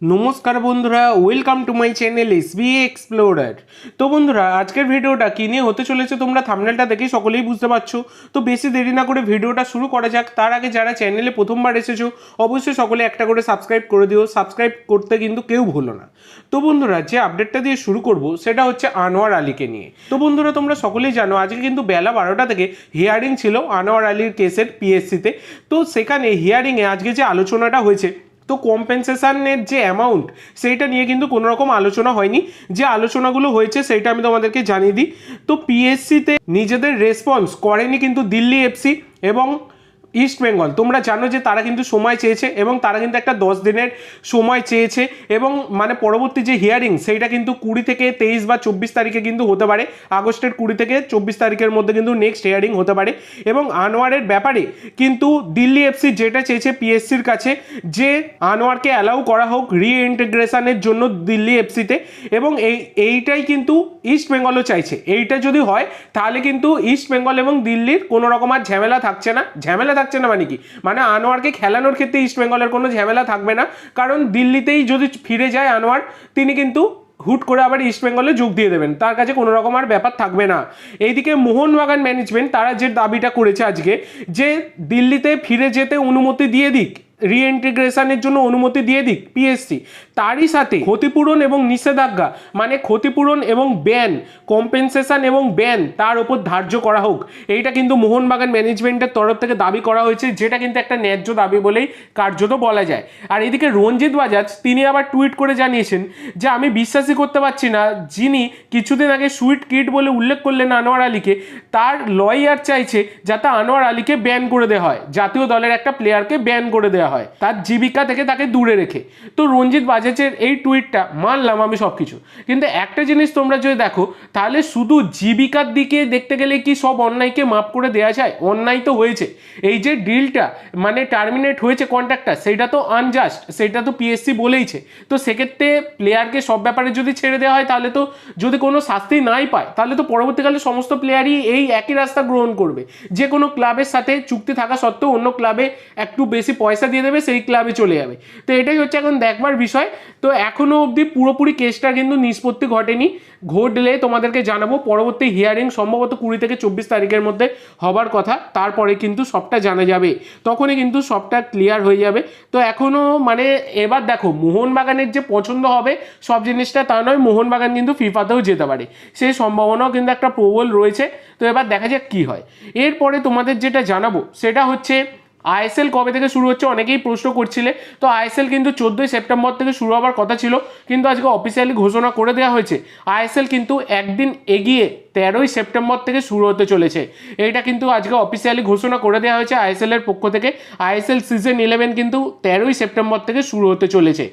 নমস্কার বন্ধুরা welcome to my channel S B explorer তো বন্ধুরা, আজকের ভিডিওটা কী নিয়ে হতে চলেছে তোমরা থামনেলটা দেখেই সকলেই বুঝতে পারছ। তো বেশি দেরি না করে ভিডিওটা শুরু করা যাক। তার আগে যারা চ্যানেলে প্রথমবার এসেছ, অবশ্যই সকলে একটা করে সাবস্ক্রাইব করে দিও। সাবস্ক্রাইব করতে কিন্তু কেউ ভুলো না। তো বন্ধুরা, যে আপডেটটা দিয়ে শুরু করব, সেটা হচ্ছে আনোয়ার আলীকে নিয়ে। তো বন্ধুরা, তোমরা সকলেই জানো, আজকে কিন্তু বেলা বারোটা থেকে হিয়ারিং ছিল আনোয়ার আলীর কেসের পিএসসিতে তো সেখানে হিয়ারিংয়ে আজকে যে আলোচনাটা হয়েছে তো কম্পেনসেশানের যে অ্যামাউন্ট সেইটা নিয়ে কিন্তু কোনো রকম আলোচনা হয়নি। যে আলোচনাগুলো হয়েছে, সেইটা আমি তোমাদেরকে জানিয়ে দিই। তো পিএসসিতে নিজেদের রেসপন্স করেনি কিন্তু দিল্লি এফসি এবং ইস্ট বেঙ্গল তোমরা জানো যে তারা কিন্তু সময় চেয়েছে এবং তারা কিন্তু একটা দশ দিনের সময় চেয়েছে এবং মানে পরবর্তী যে হিয়ারিং সেইটা কিন্তু কুড়ি থেকে তেইশ বা চব্বিশ তারিখে কিন্তু হতে পারে। আগস্টের কুড়ি থেকে চব্বিশ তারিখের মধ্যে কিন্তু নেক্সট হিয়ারিং হতে পারে। এবং আনোয়ারের ব্যাপারে কিন্তু দিল্লি এফসি যেটা চেয়েছে পিএসসির কাছে যে আনোয়ারকে অ্যালাউ করা হোক রিইন্টিগ্রেশনের জন্য দিল্লি এফসিতে এবং এই, এইটাই কিন্তু ইস্ট বেঙ্গলও চাইছে। এইটা যদি হয়, তাহলে কিন্তু ইস্ট বেঙ্গল এবং দিল্লির কোনো রকম আর ঝামেলা থাকছে না। ঝামেলা থাকছে না মানে কি? মানে আনোয়ারকে খেলানোর ক্ষেত্রে ইস্টবেঙ্গলের কোনো ঝামেলা থাকবে না। কারণ দিল্লিতেই যদি ফিরে যায় আনোয়ার, তিনি কিন্তু হুট করে আবার ইস্টবেঙ্গলে যোগ দিয়ে দেবেন। তার কাছে কোনো রকম আর ব্যাপার থাকবে না। এইদিকে মোহনবাগান ম্যানেজমেন্ট তারা যে দাবিটা করেছে আজকে, যে দিল্লিতে ফিরে যেতে অনুমতি দিয়ে দিক রিইন্টিগ্রেশনের জন্য অনুমতি দিয়ে দিক পিএসসি তারই সাথে ক্ষতিপূরণ এবং নিষেধাজ্ঞা মানে ক্ষতিপূরণ এবং ব্যান কম্পেনসেশন এবং ব্যান তার উপর ধার্য করা হোক। এইটা কিন্তু মোহনবাগান ম্যানেজমেন্টের তরফ থেকে দাবি করা হয়েছে, যেটা কিন্তু একটা ন্যায্য দাবি বলেই কার্যত বলা যায়। আর এদিকে রঞ্জিত বাজাজ, তিনি আবার টুইট করে জানিয়েছেন যে, আমি বিশ্বাসই করতে পারছি না, যিনি কিছুদিন আগে সুইট কিট বলে উল্লেখ করলেন আনোয়ার আলীকে, তার লয়ার চাইছে যাতে আনোয়ার আলীকে ব্যান করে দেওয়া হয়। জাতীয় দলের একটা প্লেয়ারকে ব্যান করে দেওয়া হয়। তার জীবিকা থেকে তাকে দূরে রেখে। তো রঞ্জিত বাজাজের এই টুইটটা মানলাম আমি সব কিছু কিন্তু একটা জিনিস তোমরা যদি দেখো, তাহলে শুধু জীবিকার দিকে দেখতে গেলে কি সব অন্যায়কে মাপ করে দেওয়া যায়? অন্যায় তো হয়েছে। এই যে ডিলটা মানে টার্মিনেট হয়েছে কন্ট্রাক্টটা সেটা তো আনজাস্ট সেটা তো পিএসসি বলেইছে। তো সেক্ষেত্রে প্লেয়ারকে সব ব্যাপারে যদি ছেড়ে দেওয়া হয়, তাহলে তো যদি কোনো শাস্তি নাই পায়, তাহলে তো পরবর্তীকালে সমস্ত প্লেয়ারই এই একই রাস্তা গ্রহণ করবে। যে কোনো ক্লাবের সাথে চুক্তি থাকা সত্ত্বেও অন্য ক্লাবে একটু বেশি পয়সা দিয়ে দেবে, সেই ক্লাবে চলে যাবে। তো এটাই হচ্ছে এখন দেখবার বিষয়। তো এখনও অবধি পুরোপুরি কেসটা কিন্তু নিষ্পত্তি ঘটেনি। ঘটলে তোমাদেরকে জানাব, পরবর্তী হিয়ারিং সম্ভবত কুড়ি থেকে চব্বিশ তারিখের মধ্যে হবার কথা। তারপরে কিন্তু সবটা জানা যাবে। তখনই কিন্তু সবটা ক্লিয়ার হয়ে যাবে। তো এখনও মানে এবার দেখো, মোহনবাগানের যে পছন্দ হবে সব জিনিসটা তা নয়, মোহনবাগান কিন্তু ফিফাতেও যেতে পারে। সেই সম্ভাবনাও কিন্তু একটা প্রবল রয়েছে। তো এবার দেখা যাক কী হয়। এরপরে তোমাদের যেটা জানাব, সেটা হচ্ছে আইএসএল কবে থেকে শুরু হচ্ছে অনেকেই প্রশ্ন করছিলে। তো আইএসএল কিন্তু চোদ্দোই সেপ্টেম্বর থেকে শুরু হওয়ার কথা ছিল, কিন্তু আজকে অফিসিয়ালি ঘোষণা করে দেওয়া হয়েছে। আইএসএল কিন্তু একদিন এগিয়ে তেরোই সেপ্টেম্বর থেকে শুরু হতে চলেছে। এইটা কিন্তু আজকে অফিসিয়ালি ঘোষণা করে দেওয়া হয়েছে আইএসএল এর পক্ষ থেকে। আইএসএল সিজন ইলেভেন কিন্তু তেরোই সেপ্টেম্বর থেকে শুরু হতে চলেছে।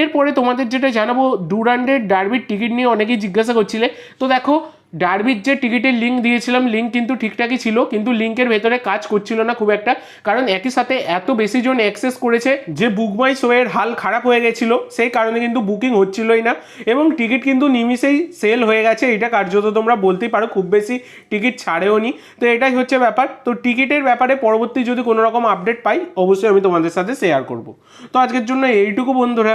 এরপরে তোমাদের যেটা জানাব ডুরান্ডের ডার্বির টিকিট নিয়ে অনেকেই জিজ্ঞাসা করছিলে। তো দেখো ডার্বির যে টিকিটের লিঙ্ক দিয়েছিলাম লিঙ্ক কিন্তু ঠিকঠাকই ছিল, কিন্তু লিঙ্কের ভেতরে কাজ করছিল না খুব একটা। কারণ একই সাথে এত বেশি জন অ্যাক্সেস করেছে যে বুকমাই শোয়ের হাল খারাপ হয়ে গেছিল, সেই কারণে কিন্তু বুকিং হচ্ছিলই না। এবং টিকিট কিন্তু নিমিষেই সেল হয়ে গেছে, এটা কার্যত তোমরা বলতেই পারো, খুব বেশি টিকিট ছাড়েও নি। তো এটাই হচ্ছে ব্যাপার। তো টিকিটের ব্যাপারে পরবর্তী যদি কোনো রকম আপডেট পাই, অবশ্যই আমি তোমাদের সাথে শেয়ার করব। তো আজকের জন্য এইটুকু বন্ধুরা।